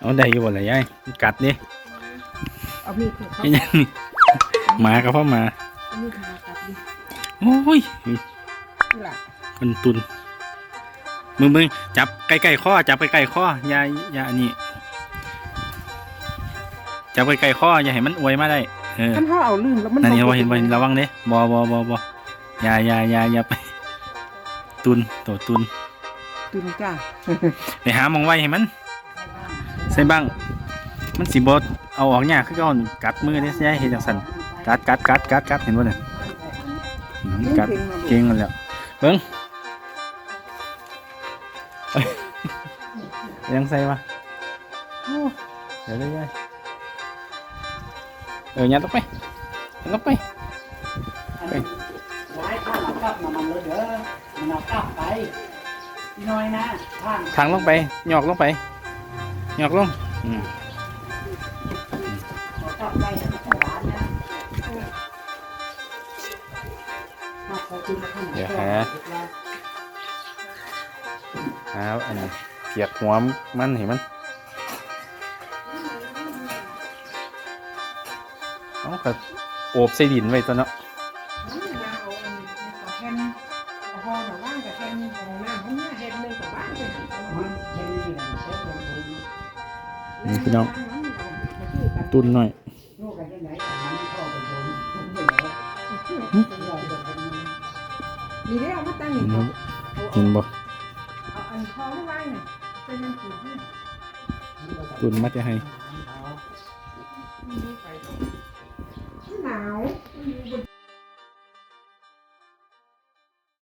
เอาได้อยู่บ่ล่ะยายมันกัดดิเอามีดถูกเขาไอ้ยังนี่หมากับพ่อหมาเอามีดมากัดดิโอ้ยนี่ล่ะมันตุนมึงมึงจับใกล้ๆข้อจับใกล้ๆข้ออย่าอย่าอันนี้จับใกล้ๆข้ออย่าให้มันอวยมาได้เออท่านเขาเอาลื่นแล้วมันนั่นเห็นบ่บ่เห็นบ่เห็นระวังเด้บ่บ่บ่บ่อย่าอย่าอย่าอย่าไป ตุนตัวตุน ตุนจ้าไปหาหมองไว้ให้มัน ใส่บ้าง มันสิบ่เอาออกยากคือเก่าหั่นกัดมือเด้สิยายเฮ็ดจังซั่นกัดกัดกัดกัดกัดเห็นบ่เนี่ยอืมกัดเก่งกันแล้วเบิ่งยังใส่วะโอ้เดี๋ยวเลยยายเออยัดลงไปยัดลงไป ย้ายข้างหลังกลับมามันเลยเด้อมันเอากลับไป พี่น้อยนะข้างทางลงไปหยอกลงไปหยอกลงอืมเอากลับไปให้มันร้านนะมาขอบคุณนะท่านเดี๋ยวหาหาอันนี้เปียกหัวมันเห็นมันเอาก็โอบใส่ดินไว้ตัวเนาะ ดอกว่างกับแค่นี้เอาน้ำมันเนี่ยเฮ็ดหนึงกับบ้านเลยมันเช่นนี้นะเช่นนี้นี่พี่น้องตุนหน่อยลูกกันที่ไหนอ่านเข้าไปโดนทุกเรื่องมีได้เอามาตั้งเห็นี่นเอาบ่เห็นบ่เอาอันคอไว้ไว้น่ะเป็นยังถูกให้ตุนมาจะให้